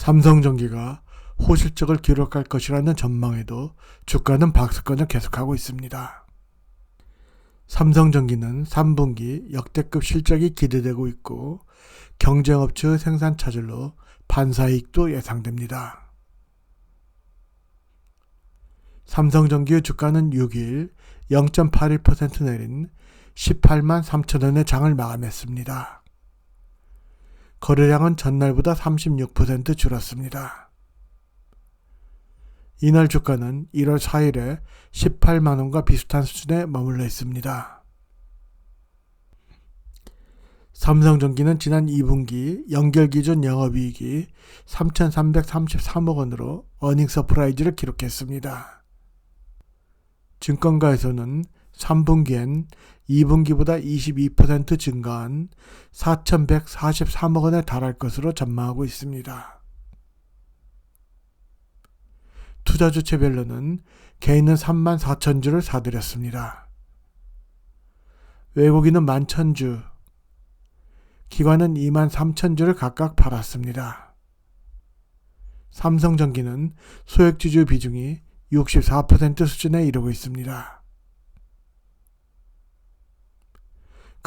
삼성전기가 호실적을 기록할 것이라는 전망에도 주가는 박스권을 계속하고 있습니다. 삼성전기는 3분기 역대급 실적이 기대되고 있고 경쟁업체의 생산 차질로 반사이익도 예상됩니다. 삼성전기의 주가는 6일 0.81% 내린 18만 3천 원의 장을 마감했습니다. 거래량은 전날보다 36% 줄었습니다. 이날 주가는 1월 4일에 18만 원과 비슷한 수준에 머물러 있습니다. 삼성전기는 지난 2분기 연결 기준 영업이익이 3,333억 원으로 어닝 서프라이즈를 기록했습니다. 증권가에서는 3분기엔 2분기보다 22% 증가한 4,143억 원에 달할 것으로 전망하고 있습니다. 투자 주체별로는 개인은 3만 4천 주를 사들였습니다. 외국인은 1만 1,000주, 기관은 2만 3천 주를 각각 팔았습니다. 삼성전기는 소액주주 비중이 64% 수준에 이르고 있습니다.